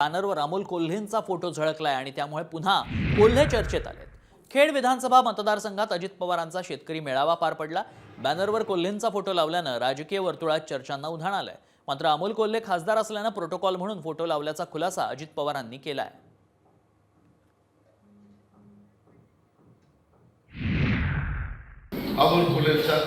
बॅनरवर Amol कोल्हेंचा photo झळकलाय आणि त्यामुळे पुन्हा कोल्हे चर्चेत आलेत. खेड विधानसभा मतदारसंघात अजित पवारांचा शेतकरी मेळावा पार पडला. बॅनरवर कोल्हेंचा फोटो लावल्यानं राजकीय वर्तुळात चर्चांना उधाण आलंय. मात्र अमोल कोल्हे खासदार असल्यानं प्रोटोकॉल म्हणून फोटो लावल्याचा खुलासा अजित पवारांनी केलाय. अमोल फुलेंचा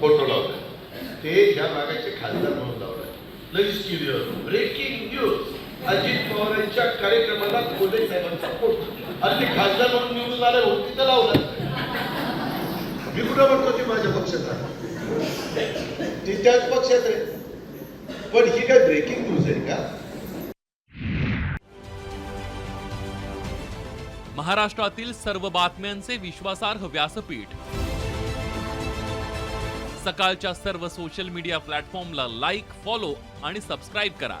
फोटो लावलाय. ते या भागाचे खासदार म्हणून लावलाय. ब्रेकिंग न्यूज अजित पवारांच्या कार्यक्रमाला कोल्हे साहेबांचा फोटो आणि ते खासदार म्हणून निवडून आले होते तिथं लावला. मी कुठं म्हणतो ते माझ्या पक्षात आहे? ती त्याच पक्षात आहे. पण ही काय ब्रेकिंग न्यूज आहे का? महाराष्ट्रातील सर्व बातम्यांचे विश्वासार्ह व्यासपीठ. सकाळच्या सर्व सोशल मीडिया प्लॅटफॉर्मला लाईक फॉलो आणि सबस्क्राईब करा.